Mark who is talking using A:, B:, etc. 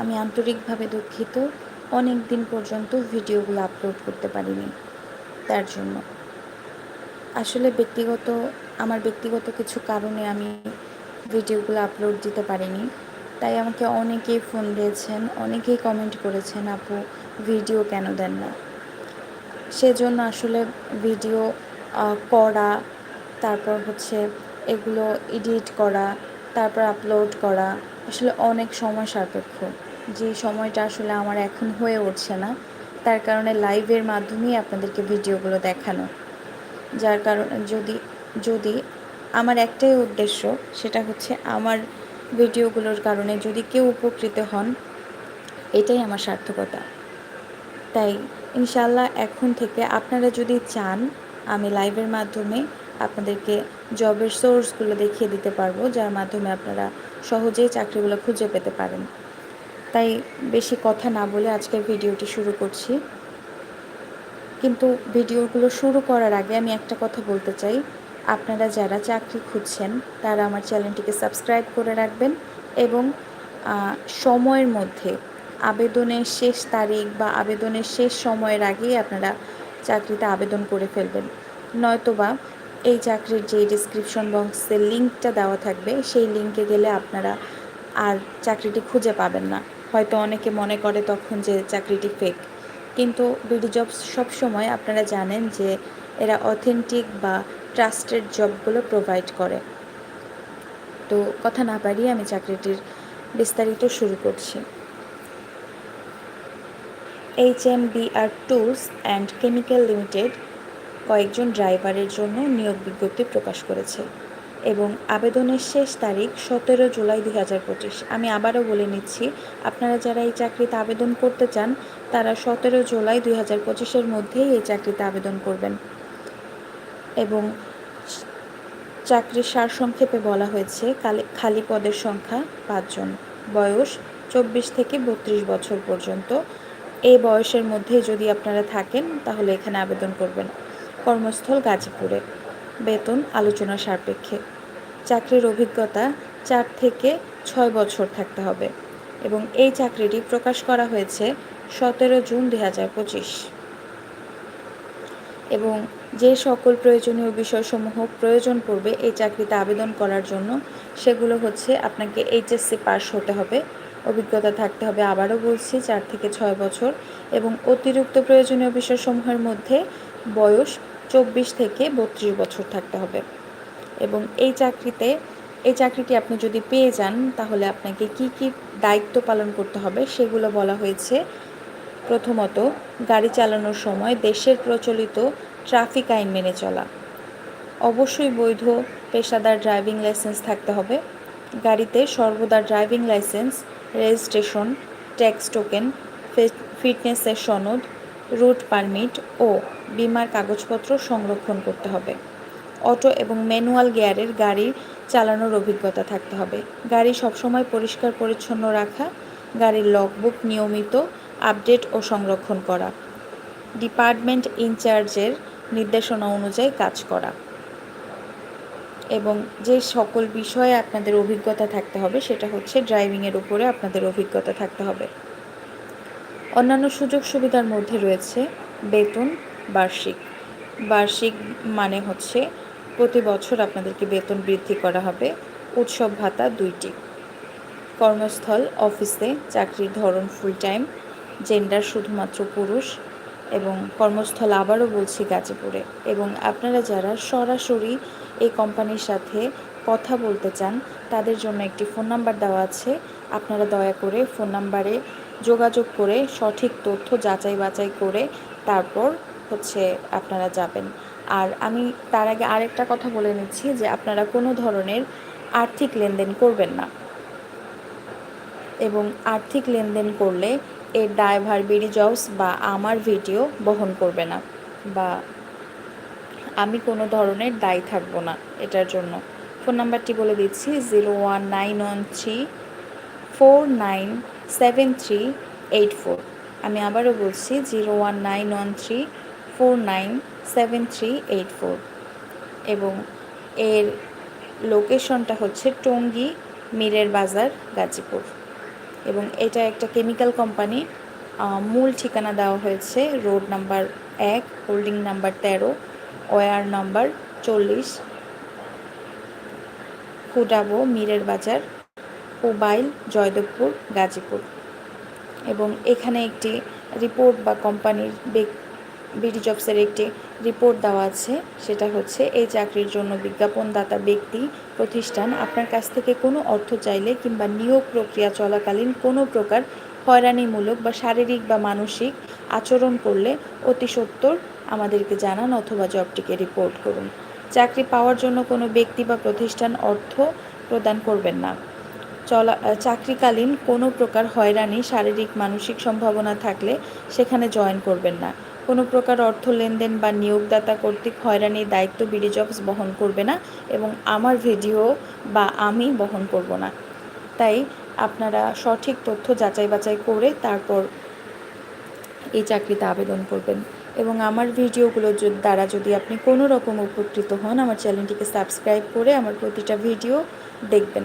A: আমি আন্তরিকভাবে দুঃখিত, অনেক দিন পর্যন্ত ভিডিওগুলো আপলোড করতে পারিনি তার জন্য। আসলে ব্যক্তিগত, আমার ব্যক্তিগত কিছু কারণে আমি ভিডিওগুলো আপলোড দিতে পারিনি। তাই আমাকে অনেকেই ফোন দিয়েছেন, অনেকেই কমেন্ট করেছেন, আপু, ভিডিও কেন দেন না? সেজন্য আসলে ভিডিও করা, তারপর হচ্ছে এগুলো এডিট করা, তারপর আপলোড করা আসলে অনেক সময় সাপেক্ষ। যে সময়টা আসলে আমার এখন হয়ে উঠছে না, তার কারণে লাইভের মাধ্যমেই আপনাদেরকে ভিডিওগুলো দেখানো। যার কারণে, যদি যদি আমার একটাই উদ্দেশ্য, সেটা হচ্ছে আমার ভিডিওগুলোর কারণে যদি কেউ উপকৃত হন, এটাই আমার সার্থকতা। তাই ইনশাল্লাহ এখন থেকে আপনারা যদি চান, আমি লাইভের মাধ্যমে আপনাদেরকে জবের সোর্সগুলো দেখিয়ে দিতে পারব, যার মাধ্যমে আপনারা সহজেই চাকরিগুলো খুঁজে পেতে পারেন। তাই বেশি কথা না বলে আজকের ভিডিওটি শুরু করছি। কিন্তু ভিডিওগুলো শুরু করার আগে আমি একটা কথা বলতে চাই। আপনারা যারা চাকরি খুঁজছেন, তারা আমার চ্যানেলটিকে সাবস্ক্রাইব করে রাখবেন এবং সময়ের মধ্যে আবেদনের শেষ তারিখ বা আবেদনের শেষ সময়ের আগেই আপনারা চাকরিতে আবেদন করে ফেলবেন। নয়তোবা এই চাকরির যে ডিসক্রিপশন বক্সে লিঙ্কটা দেওয়া থাকবে, সেই লিঙ্কে গেলে আপনারা আর চাকরিটি খুঁজে পাবেন না। হয়তো অনেকে মনে করে তখন যে চাকরিটি ফেক কিন্তু বিডি জব সবসময় আপনারা জানেন যে এরা অথেন্টিক বা ট্রাস্টেড জবগুলো প্রোভাইড করে। তো কথা না পারিয়ে আমি চাকরিটির বিস্তারিত শুরু করছি। H M B R tools and chemical limited কয়েকজন ড্রাইভারের জন্য নিয়োগ বিজ্ঞপ্তি প্রকাশ করেছে এবং আবেদনের শেষ তারিখ সতেরো জুলাই দুই হাজার পঁচিশ। আমি আবারও বলে নিচ্ছি, আপনারা যারা এই চাকরিতে আবেদন করতে চান, তারা সতেরো জুলাই দুই হাজার পঁচিশের মধ্যেই এই চাকরিতে আবেদন করবেন। এবং চাকরির সারসংক্ষেপে বলা হয়েছে খালি পদের সংখ্যা পাঁচজন। বয়স চব্বিশ থেকে বত্রিশ বছর পর্যন্ত। এই বয়সের মধ্যে যদি আপনারা থাকেন, তাহলে এখানে আবেদন করবেন। কর্মস্থল গাজীপুরে। বেতন আলোচনা সাপেক্ষে। চাকরির অভিজ্ঞতা চার থেকে ছয় বছর থাকতে হবে এবং এই চাকরিটি প্রকাশ করা হয়েছে সতেরো জুন দুই হাজার পঁচিশ। এবং যে সকল প্রয়োজনীয় বিষয়সমূহ প্রয়োজন পড়বে এই চাকরিতে আবেদন করার জন্য, সেগুলো হচ্ছে আপনাকে এইচএসসি পাস হতে হবে, অভিজ্ঞতা থাকতে হবে আবারও বলছি চার থেকে ছয় বছর এবং অতিরিক্ত প্রয়োজনীয় বিষয়সমূহের মধ্যে বয়স চব্বিশ থেকে বত্রিশ বছর থাকতে হবে। এবং এই চাকরিতে, এই চাকরিটি আপনি যদি পেয়ে যান, তাহলে আপনাকে কি কি দায়িত্ব পালন করতে হবে সেগুলো বলা হয়েছে। প্রথমত, গাড়ি চালানোর সময় দেশের প্রচলিত ট্রাফিক আইন মেনে চলা। অবশ্যই বৈধ পেশাদার ড্রাইভিং লাইসেন্স থাকতে হবে। গাড়িতে সর্বদা driving licence, registration, tax token ফিটনেসের সনদ রুট পারমিট ও বিমার কাগজপত্র সংরক্ষণ করতে হবে। অটো এবং ম্যানুয়াল গিয়ারের গাড়ি চালানোর অভিজ্ঞতা থাকতে হবে। গাড়ি সবসময় পরিষ্কার, পরিচ্ছন্ন রাখা, গাড়ির লগবুক নিয়মিত আপডেট ও সংরক্ষণ করা ডিপার্টমেন্ট ইনচার্জের নির্দেশনা অনুযায়ী কাজ করা এবং যে সকল বিষয়ে আপনাদের অভিজ্ঞতা থাকতে হবে সেটা হচ্ছে ড্রাইভিংয়ের উপরে আপনাদের অভিজ্ঞতা থাকতে হবে। অন্যান্য সুযোগ সুবিধার মধ্যে রয়েছে বেতন, বার্ষিক। বার্ষিক মানে হচ্ছে প্রতি বছর আপনাদেরকে বেতন বৃদ্ধি করা হবে। উৎসব ভাতা দুইটি। কর্মস্থল, অফিসে চাকরির ধরন ফুল টাইম জেন্ডার শুধুমাত্র পুরুষ এবং কর্মস্থল আবারও বলছি গাজীপুরে। এবং আপনারা যারা সরাসরি এই কোম্পানির সাথে কথা বলতে চান, তাদের জন্য একটি ফোন নাম্বার দেওয়া আছে। আপনারা দয়া করে ফোন নাম্বারে যোগাযোগ করে সঠিক তথ্য যাচাই বাছাই করে তারপর হচ্ছে আপনারা যাবেন। আর আমি তার আগে আরেকটা কথা বলে নিচ্ছি যে আপনারা কোনো ধরনের আর্থিক লেনদেন করবেন না। এবং আর্থিক লেনদেন করলে এর ড্রাইভার বিডি জবস বা আমার ভিডিও বহন করবে না বা আমি কোনো ধরনের দায়ী থাকব না এটার জন্য। ফোন নাম্বারটি বলে দিচ্ছি zero one nine one three four nine seven three eight four আমি আবারও বলছি zero one nine one three four nine seven three eight four এবং এর লোকেশনটা হচ্ছে টঙ্গী মিরের বাজার, গাজীপুর। এবং এটা একটা কেমিক্যাল কোম্পানি মূল ঠিকানা দেওয়া হয়েছে রোড নাম্বার এক হোল্ডিং নাম্বার তেরো, ওয়ার নাম্বার চল্লিশ কুডাবো মিরের বাজার মোবাইল জয়দেবপুর, গাজীপুর এবং এখানে একটি রিপোর্ট বা কোম্পানির বিডি জবসের একটি রিপোর্ট দেওয়া আছে। সেটা হচ্ছে, এই চাকরির জন্য বিজ্ঞাপনদাতা ব্যক্তি, প্রতিষ্ঠান, আপনার কাছ থেকে কোনো অর্থ চাইলে কিংবা নিয়োগ প্রক্রিয়া চলাকালীন কোনো প্রকার হয়রানিমূলক বা শারীরিক বা মানসিক আচরণ করলে অতি সত্বর আমাদেরকে জানান অথবা জবটিকে রিপোর্ট করুন। চাকরি পাওয়ার জন্য কোনো ব্যক্তি বা প্রতিষ্ঠান অর্থ প্রদান করবেন না। চলা চাকরিকালীন কোনো প্রকার হয়রানি, শারীরিক, মানসিক সম্ভাবনা থাকলে সেখানে জয়েন করবেন না। কোনো প্রকার অর্থ লেনদেন বা নিয়োগদাতা কর্তৃক হয়রানির দায়িত্ব বিডি জবস বহন করবে না এবং আমার ভিডিও বা আমি বহন করব না। তাই আপনারা সঠিক তথ্য যাচাই বাছাই করে তারপর এই চাকরিতে আবেদন করবেন। এবং আমার ভিডিওগুলো য- দ্বারা যদি আপনি কোনো রকম উপকৃত হন, আমার চ্যানেলটিকে সাবস্ক্রাইব করে আমার প্রতিটা ভিডিও দেখবেন।